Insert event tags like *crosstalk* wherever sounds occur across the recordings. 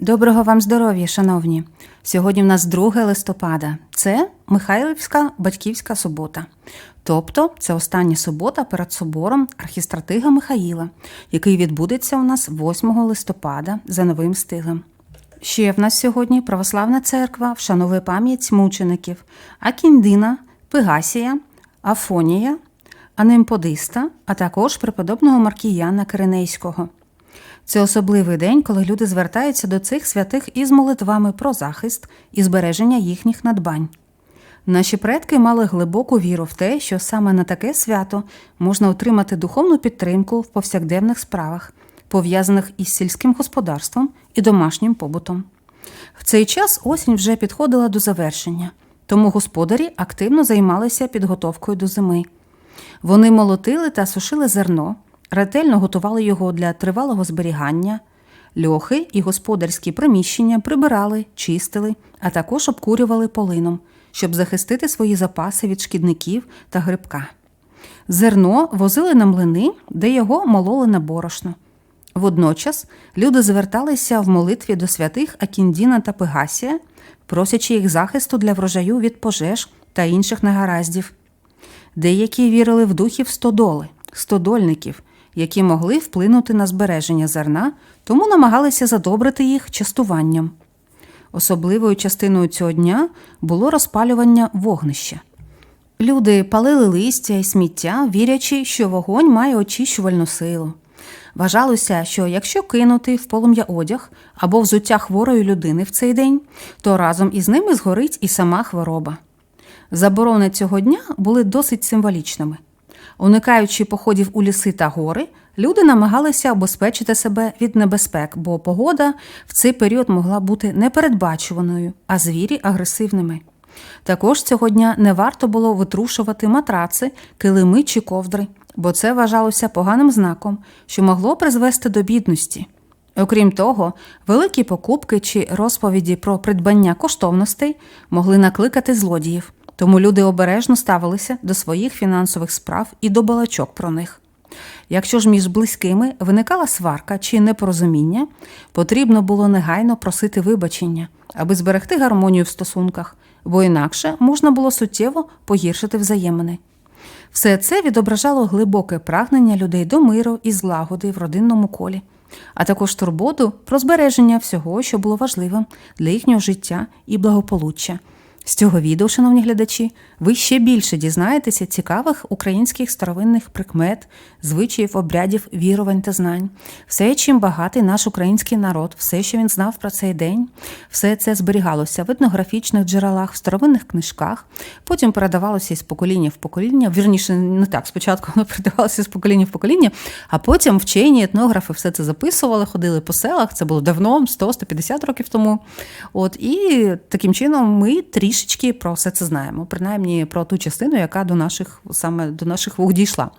Доброго вам здоров'я, шановні! Сьогодні в нас 2 листопада. Це Михайлівська батьківська субота. Тобто це остання субота перед собором архістратига Михаїла, який відбудеться у нас 8 листопада за новим стилем. Ще в нас сьогодні православна церква вшановує пам'ять мучеників Акіндина, Пегасія, Афонія, Анемподиста, а також преподобного Маркіяна Киринейського. Це особливий день, коли люди звертаються до цих святих із молитвами про захист і збереження їхніх надбань. Наші предки мали глибоку віру в те, що саме на таке свято можна отримати духовну підтримку в повсякденних справах, пов'язаних із сільським господарством і домашнім побутом. В цей час осінь вже підходила до завершення, тому господарі активно займалися підготовкою до зими. Вони молотили та сушили зерно, ретельно готували його для тривалого зберігання, льохи і господарські приміщення прибирали, чистили, а також обкурювали полином, щоб захистити свої запаси від шкідників та грибка. Зерно возили на млини, де його мололи на борошно. Водночас люди зверталися в молитві до святих Акіндіна та Пегасія, просячи їх захисту для врожаю від пожеж та інших негараздів. Деякі вірили в духів стодоли, стодольників, які могли вплинути на збереження зерна, тому намагалися задобрити їх частуванням. Особливою частиною цього дня було розпалювання вогнища. Люди палили листя і сміття, вірячи, що вогонь має очищувальну силу. Вважалося, що якщо кинути в полум'я одяг або взуття хворої людини в цей день, то разом із ними згорить і сама хвороба. Заборони цього дня були досить символічними. Уникаючи походів у ліси та гори, люди намагалися обезпечити себе від небезпек, бо погода в цей період могла бути непередбачуваною, а звірі агресивними. Також цього дня не варто було витрушувати матраци, килими чи ковдри, бо це вважалося поганим знаком, що могло призвести до бідності. Окрім того, великі покупки чи розповіді про придбання коштовностей могли накликати злодіїв, тому люди обережно ставилися до своїх фінансових справ і до балачок про них. Якщо ж між близькими виникала сварка чи непорозуміння, потрібно було негайно просити вибачення, аби зберегти гармонію в стосунках, бо інакше можна було суттєво погіршити взаємини. Все це відображало глибоке прагнення людей до миру і злагоди в родинному колі, а також турботу про збереження всього, що було важливим для їхнього життя і благополуччя. З цього відео, шановні глядачі, ви ще більше дізнаєтеся цікавих українських старовинних прикмет, звичаїв, обрядів, вірувань та знань, все, чим багатий наш український народ, все, що він знав про цей день, все це зберігалося в етнографічних джерелах, в старовинних книжках, потім передавалося із покоління в покоління. Вірніше, не так, спочатку воно передавалося з покоління в покоління, а потім вчені етнографи все це записували, ходили по селах. Це було давно, 100-150 років тому. От і таким чином ми трішки трішечки про все це знаємо, принаймні про ту частину, яка до наших саме до наших вух дійшла.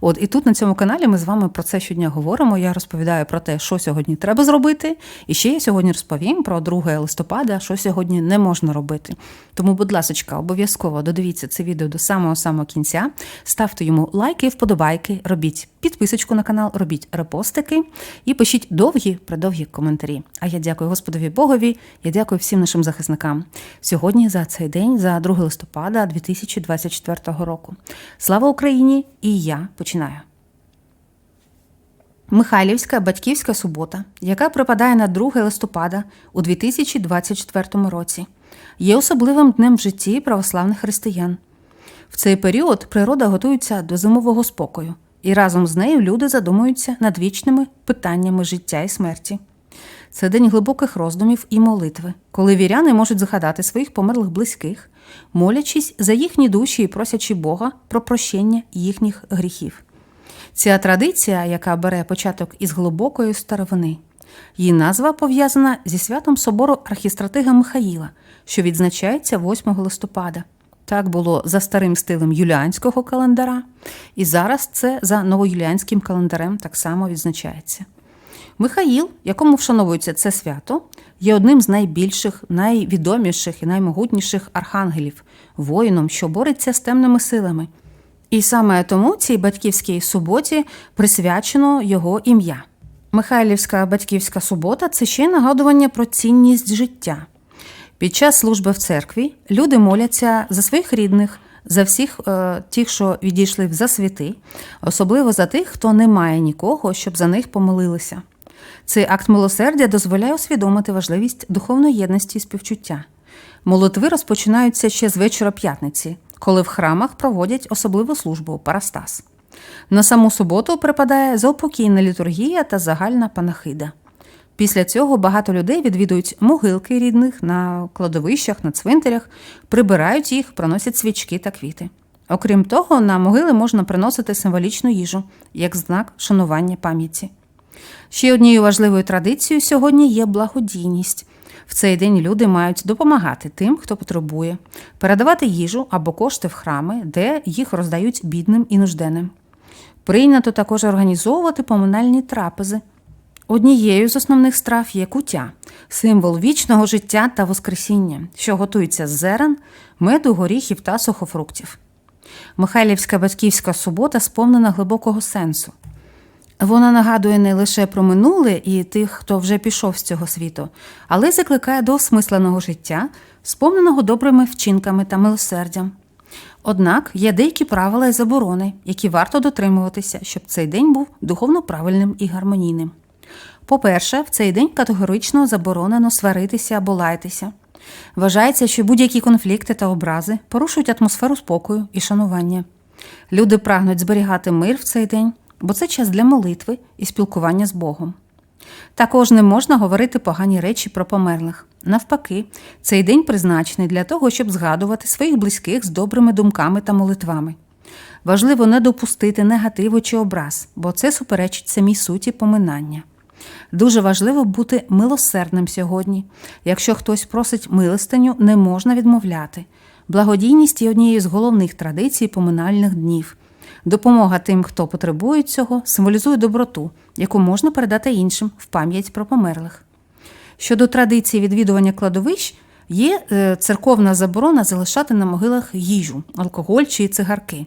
От і тут на цьому каналі ми з вами про це щодня говоримо. Я розповідаю про те, що сьогодні треба зробити. І ще я сьогодні розповім про 2 листопада, що сьогодні не можна робити. Тому, будь ласка, обов'язково додивіться це відео до самого самого кінця, ставте йому лайки, вподобайки, робіть підписочку на канал, робіть репостики і пишіть довгі придовгі коментарі. А я дякую Господові Богові, я дякую всім нашим захисникам сьогодні за цей день, за 2 листопада 2024 року. Слава Україні! І я починаю. Михайлівська батьківська субота, яка припадає на 2 листопада у 2024 році, є особливим днем в житті православних християн. В цей період природа готується до зимового спокою, і разом з нею люди задумуються над вічними питаннями життя і смерті. Це день глибоких роздумів і молитви, коли віряни можуть згадати своїх померлих близьких, молячись за їхні душі і просячи Бога про прощення їхніх гріхів. Ця традиція, яка бере початок із глибокої старовини, її назва пов'язана зі святом собору архістратига Михаїла, що відзначається 8 листопада. Так було за старим стилем юліанського календара, і зараз це за новоюліанським календарем так само відзначається. Михаїл, якому вшановується це свято, є одним з найбільших, найвідоміших і наймогутніших архангелів, воїном, що бореться з темними силами. І саме тому цій батьківській суботі присвячено його ім'я. Михайлівська батьківська субота це ще й нагадування про цінність життя. Під час служби в церкві люди моляться за своїх рідних, за всіх е, тих, що відійшли в засвіти, особливо за тих, хто не має нікого, щоб за них помолилися. Цей акт милосердя дозволяє усвідомити важливість духовної єдності і співчуття. Молитви розпочинаються ще з вечора п'ятниці, коли в храмах проводять особливу службу парастас. На саму суботу припадає заупокійна літургія та загальна панахида. Після цього багато людей відвідують могилки рідних на кладовищах, на цвинтарях, прибирають їх, приносять свічки та квіти. Окрім того, на могили можна приносити символічну їжу як знак шанування пам'яті. Ще однією важливою традицією сьогодні є благодійність. В цей день люди мають допомагати тим, хто потребує, передавати їжу або кошти в храми, де їх роздають бідним і нужденним. Прийнято також організовувати поминальні трапези. Однією з основних страв є куття символ вічного життя та воскресіння, що готується з зерен, меду, горіхів та сухофруктів. Михайлівська батьківська субота сповнена глибокого сенсу. Вона нагадує не лише про минуле і тих, хто вже пішов з цього світу, але закликає до осмисленого життя, сповненого добрими вчинками та милосердям. Однак є деякі правила і заборони, які варто дотримуватися, щоб цей день був духовно правильним і гармонійним. По-перше, в цей день категорично заборонено сваритися або лаятися. Вважається, що будь-які конфлікти та образи порушують атмосферу спокою і шанування. Люди прагнуть зберігати мир в цей день, бо це час для молитви і спілкування з Богом. Також не можна говорити погані речі про померлих. Навпаки, цей день призначений для того, щоб згадувати своїх близьких з добрими думками та молитвами. Важливо не допустити негативу чи образ, бо це суперечить самій суті поминання. Дуже важливо бути милосердним сьогодні. Якщо хтось просить милостиню, не можна відмовляти. Благодійність є однією з головних традицій поминальних днів. Допомога тим, хто потребує цього, символізує доброту, яку можна передати іншим в пам'ять про померлих. Щодо традиції відвідування кладовищ, є е, церковна заборона залишати на могилах їжу, алкоголь чи цигарки.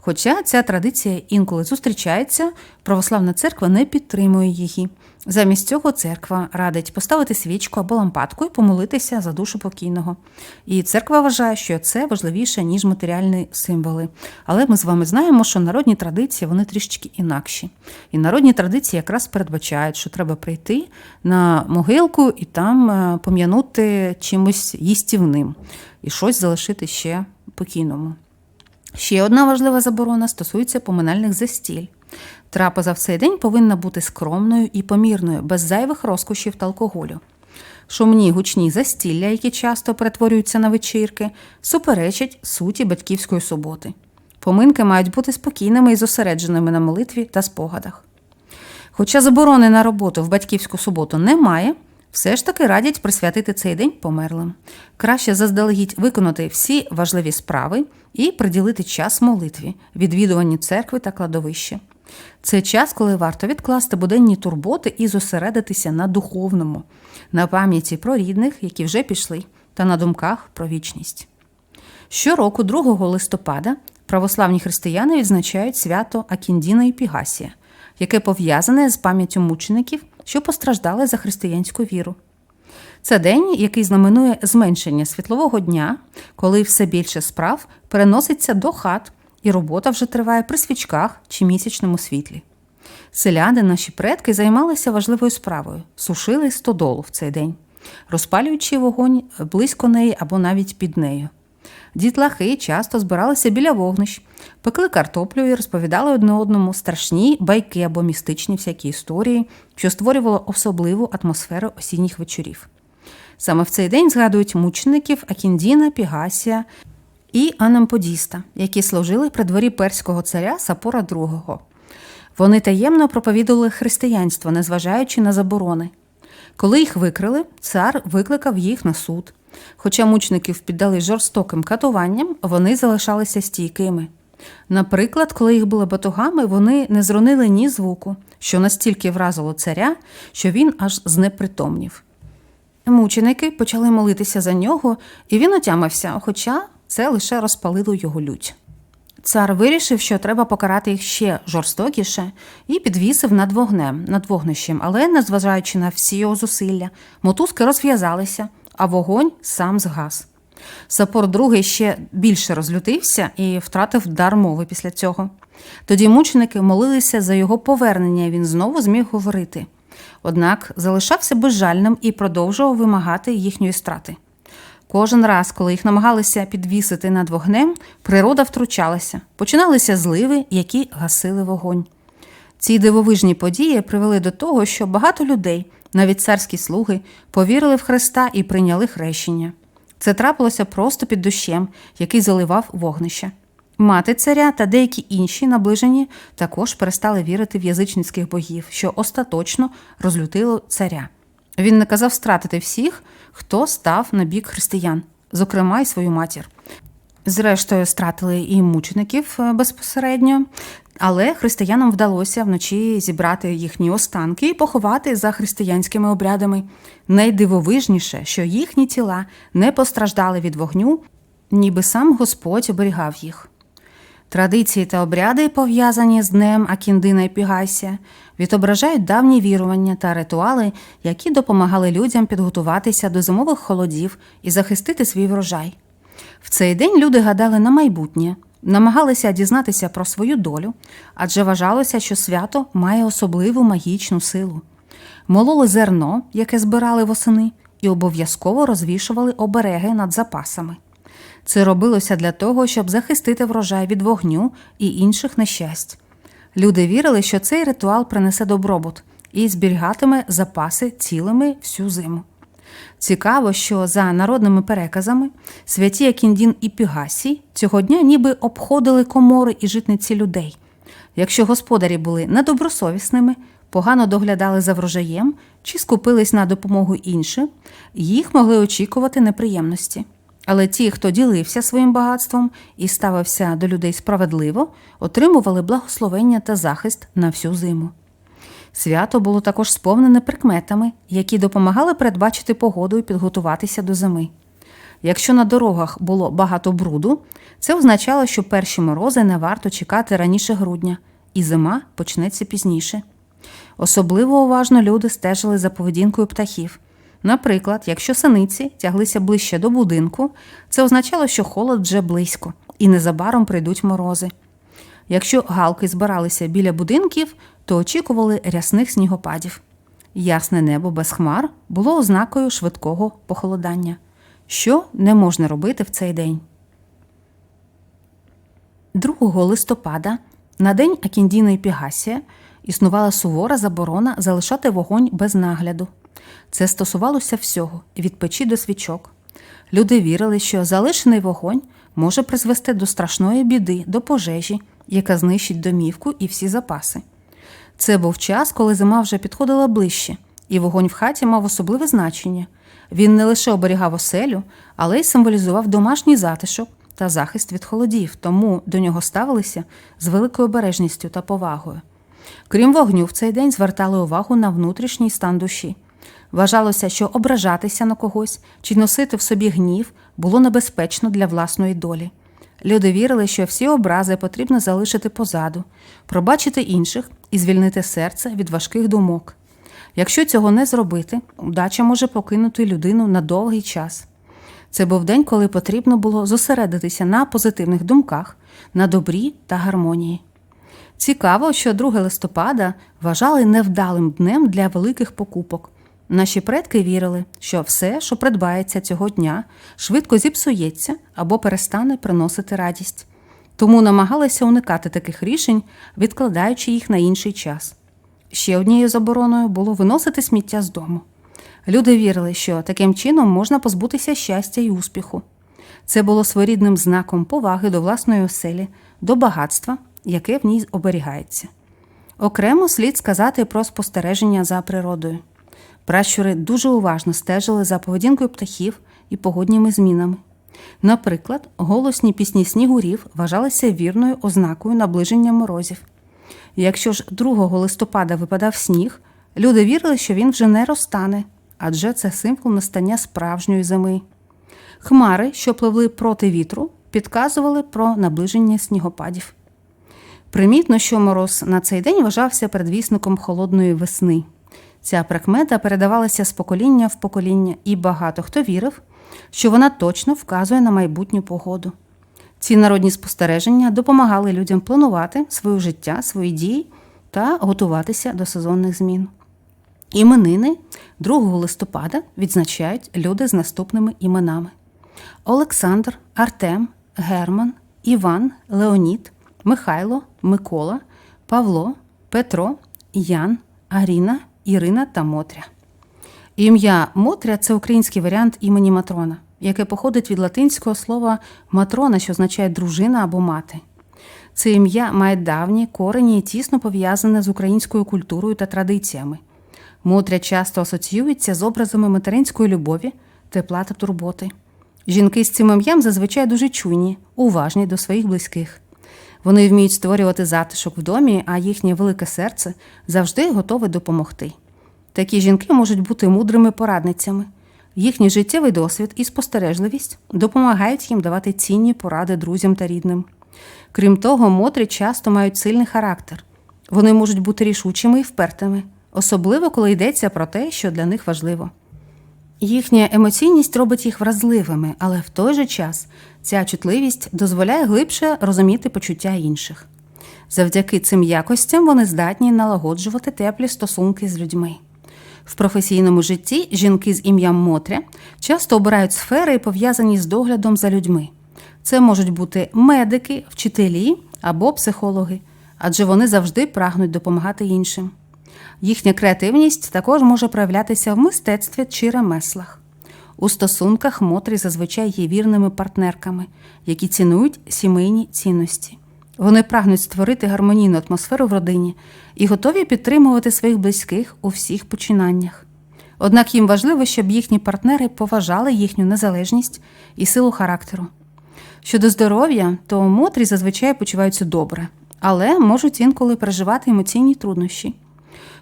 Хоча ця традиція інколи зустрічається, православна церква не підтримує її. Замість цього церква радить поставити свічку або лампадку і помолитися за душу покійного. І церква вважає, що це важливіше, ніж матеріальні символи. Але ми з вами знаємо, що народні традиції вони трішечки інакші. І народні традиції якраз передбачають, що треба прийти на могилку і там е, пом'янути чимось їстівним і щось залишити ще покійному. Ще одна важлива заборона стосується поминальних застіль. Трапеза в цей день повинна бути скромною і помірною, без зайвих розкошів та алкоголю. Шумні гучні застілля, які часто перетворюються на вечірки, суперечать суті батьківської суботи. Поминки мають бути спокійними і зосередженими на молитві та спогадах. Хоча заборони на роботу в батьківську суботу немає, все ж таки радять присвятити цей день померлим. Краще заздалегідь виконати всі важливі справи і приділити час молитві, відвідуванню церкви та кладовища. Це час, коли варто відкласти буденні турботи і зосередитися на духовному, на пам'яті про рідних, які вже пішли, та на думках про вічність. Щороку, 2 листопада, православні християни відзначають свято Акіндіна і Пігасія, яке пов'язане з пам'яттю мучеників, що постраждали за християнську віру. Це день, який знаменує зменшення світлового дня, коли все більше справ переноситься до хат, і робота вже триває при свічках чи місячному світлі. Селяни, наші предки, займалися важливою справою, сушили стодолу в цей день, розпалюючи вогонь близько неї або навіть під нею. Дітлахи часто збиралися біля вогнищ, пекли картоплю і розповідали одне одному страшні байки або містичні всякі історії, що створювало особливу атмосферу осінніх вечорів. Саме в цей день згадують мучеників Акіндіна, Пігасія і Анамподіста, які служили при дворі перського царя Сапора II. Вони таємно проповідували християнство, незважаючи на заборони. Коли їх викрили, цар викликав їх на суд. Хоча мучників піддали жорстоким катуванням, вони залишалися стійкими. Наприклад, коли їх були батугами, вони не зронили ні звуку, що настільки вразило царя, що він аж знепритомнів. Мученики почали молитися за нього, і він отямився, хоча це лише розпалило його лють. Цар вирішив, що треба покарати їх ще жорстокіше, і підвісив над вогнем, над вогнищем, але, незважаючи на всі його зусилля, мотузки розв'язалися, а вогонь сам згас. Сапор II ще більше розлютився і втратив дар мови після цього. Тоді мученики молилися за його повернення, і він знову зміг говорити. Однак залишався безжальним і продовжував вимагати їхньої страти. Кожен раз, коли їх намагалися підвісити над вогнем, природа втручалася, починалися зливи, які гасили вогонь. Ці дивовижні події привели до того, що багато людей, навіть царські слуги, повірили в Христа і прийняли хрещення. Це трапилося просто під дощем, який заливав вогнище. Мати царя та деякі інші наближені також перестали вірити в язичницьких богів, що остаточно розлютило царя. Він наказав стратити всіх, хто став на бік християн, зокрема й свою матір. Зрештою, стратили і мучеників е, безпосередньо, але християнам вдалося вночі зібрати їхні останки і поховати за християнськими обрядами. Найдивовижніше, що їхні тіла не постраждали від вогню, ніби сам Господь оберігав їх. Традиції та обряди, пов'язані з Днем Акіндина і Пігасія, відображають давні вірування та ритуали, які допомагали людям підготуватися до зимових холодів і захистити свій врожай. В цей день люди гадали на майбутнє, намагалися дізнатися про свою долю, адже вважалося, що свято має особливу магічну силу. Мололи зерно, яке збирали восени, і обов'язково розвішували обереги над запасами. Це робилося для того, щоб захистити врожай від вогню і інших нещасть. Люди вірили, що цей ритуал принесе добробут і зберігатиме запаси цілими всю зиму. Цікаво, що за народними переказами святі Акіндін і Пігасій цього дня ніби обходили комори і житниці людей. Якщо господарі були недобросовісними, погано доглядали за врожаєм чи скупились на допомогу іншим, їх могли очікувати неприємності. Але ті, хто ділився своїм багатством і ставився до людей справедливо, отримували благословення та захист на всю зиму. Свято було також сповнене прикметами, які допомагали передбачити погоду і підготуватися до зими. Якщо на дорогах було багато бруду, це означало, що перші морози не варто чекати раніше грудня, і зима почнеться пізніше. Особливо уважно люди стежили за поведінкою птахів. Наприклад, якщо синиці тяглися ближче до будинку, це означало, що холод вже близько, і незабаром прийдуть морози. Якщо галки збиралися біля будинків, то очікували рясних снігопадів. Ясне небо без хмар було ознакою швидкого похолодання, що не можна робити в цей день. 2 листопада на день Акіндіна і Пігасія існувала сувора заборона залишати вогонь без нагляду. Це стосувалося всього від печі до свічок. Люди вірили, що залишений вогонь може призвести до страшної біди, до пожежі, яка знищить домівку і всі запаси. Це був час, коли зима вже підходила ближче, і вогонь в хаті мав особливе значення. Він не лише оберігав оселю, але й символізував домашній затишок та захист від холодів, тому до нього ставилися з великою обережністю та повагою. Крім вогню, в цей день звертали увагу на внутрішній стан душі. Вважалося, що ображатися на когось чи носити в собі гнів було небезпечно для власної долі. Люди вірили, що всі образи потрібно залишити позаду, пробачити інших і звільнити серце від важких думок. Якщо цього не зробити, удача може покинути людину на довгий час. Це був день, коли потрібно було зосередитися на позитивних думках, на добрі та гармонії. Цікаво, що 2 листопада вважали невдалим днем для великих покупок. Наші предки вірили, що все, що придбається цього дня, швидко зіпсується або перестане приносити радість. Тому намагалися уникати таких рішень, відкладаючи їх на інший час. Ще однією забороною було виносити сміття з дому. Люди вірили, що таким чином можна позбутися щастя і успіху. Це було своєрідним знаком поваги до власної оселі, до багатства, яке в ній оберігається. Окремо слід сказати про спостереження за природою. Пращури дуже уважно стежили за поведінкою птахів і погодніми змінами. Наприклад, голосні пісні снігурів вважалися вірною ознакою наближення морозів. Якщо ж 2 листопада випадав сніг, люди вірили, що він вже не розтане, адже це символ настання справжньої зими. Хмари, що пливли проти вітру, підказували про наближення снігопадів. Примітно, що мороз на цей день вважався передвісником холодної весни. Ця прикмета передавалася з покоління в покоління, і багато хто вірив, що вона точно вказує на майбутню погоду. Ці народні спостереження допомагали людям планувати своє життя, свої дії та готуватися до сезонних змін. Іменини 2 листопада відзначають люди з наступними іменами: Олександр, Артем, Герман, Іван, Леонід, Михайло, Микола, Павло, Петро, Ян, Аріна, Ірина та Мотря. Ім'я Мотря це український варіант імені Матрона, яке походить від латинського слова матрона, що означає дружина або мати. Це ім'я має давні корені і тісно пов'язане з українською культурою та традиціями. Мотря часто асоціюється з образами материнської любові, тепла та турботи. Жінки з цим ім'ям зазвичай дуже чуйні, уважні до своїх близьких. Вони вміють створювати затишок в домі, а їхнє велике серце завжди готове допомогти. Такі жінки можуть бути мудрими порадницями. Їхній життєвий досвід і спостережливість допомагають їм давати цінні поради друзям та рідним. Крім того, мотрі часто мають сильний характер. Вони можуть бути рішучими і впертими, особливо коли йдеться про те, що для них важливо. Їхня емоційність робить їх вразливими, але в той же час ця чутливість дозволяє глибше розуміти почуття інших. Завдяки цим якостям вони здатні налагоджувати теплі стосунки з людьми. В професійному житті жінки з ім'ям Мотря часто обирають сфери, пов'язані з доглядом за людьми. Це можуть бути медики, вчителі або психологи, адже вони завжди прагнуть допомагати іншим. Їхня креативність також може проявлятися в мистецтві чи ремеслах. У стосунках мотрі зазвичай є вірними партнерками, які цінують сімейні цінності. Вони прагнуть створити гармонійну атмосферу в родині і готові підтримувати своїх близьких у всіх починаннях. Однак їм важливо, щоб їхні партнери поважали їхню незалежність і силу характеру. Щодо здоров'я, то мотрі зазвичай почуваються добре, але можуть інколи переживати емоційні труднощі.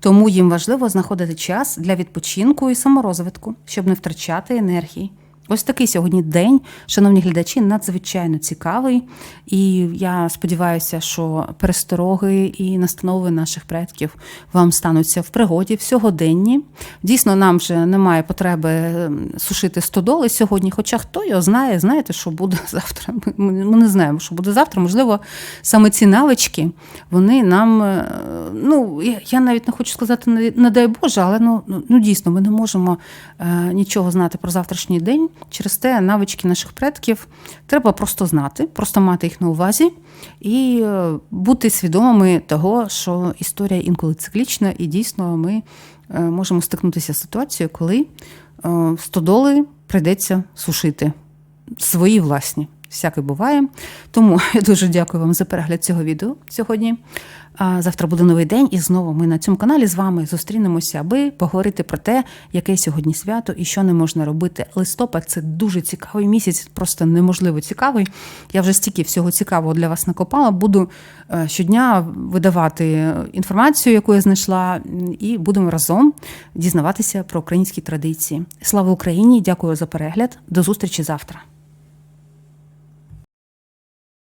Тому їм важливо знаходити час для відпочинку і саморозвитку, щоб не втрачати енергії. Ось такий сьогодні день, шановні глядачі, надзвичайно цікавий. І я сподіваюся, що перестороги і настанови наших предків вам стануться в пригоді в сьогоденні. Дійсно, нам вже немає потреби ем, сушити стодоли сьогодні. Хоча хто його знає, знаєте, що буде *laughs* завтра. Ми, не знаємо, що буде завтра. Можливо, саме ці навички вони нам. е, Ну я, навіть не хочу сказати, не, не дай Боже, але ну, ну, ну дійсно ми не можемо е, нічого знати про завтрашній день. Через те навички наших предків треба просто знати, просто мати їх на увазі і е, бути свідомими того, що історія інколи циклічна, і дійсно ми е, можемо стикнутися з ситуацією, коли е, стодоли прийдеться сушити свої власні. Всяке буває. Тому *laughs* я дуже дякую вам за перегляд цього відео сьогодні. Завтра буде новий день, і знову ми на цьому каналі з вами зустрінемося, аби поговорити про те, яке сьогодні свято і що не можна робити. Листопад це дуже цікавий місяць, просто неможливо цікавий. Я вже стільки всього цікавого для вас накопала. Буду е, щодня видавати інформацію, яку я знайшла, і будемо разом дізнаватися про українські традиції. Слава Україні! Дякую за перегляд. До зустрічі завтра.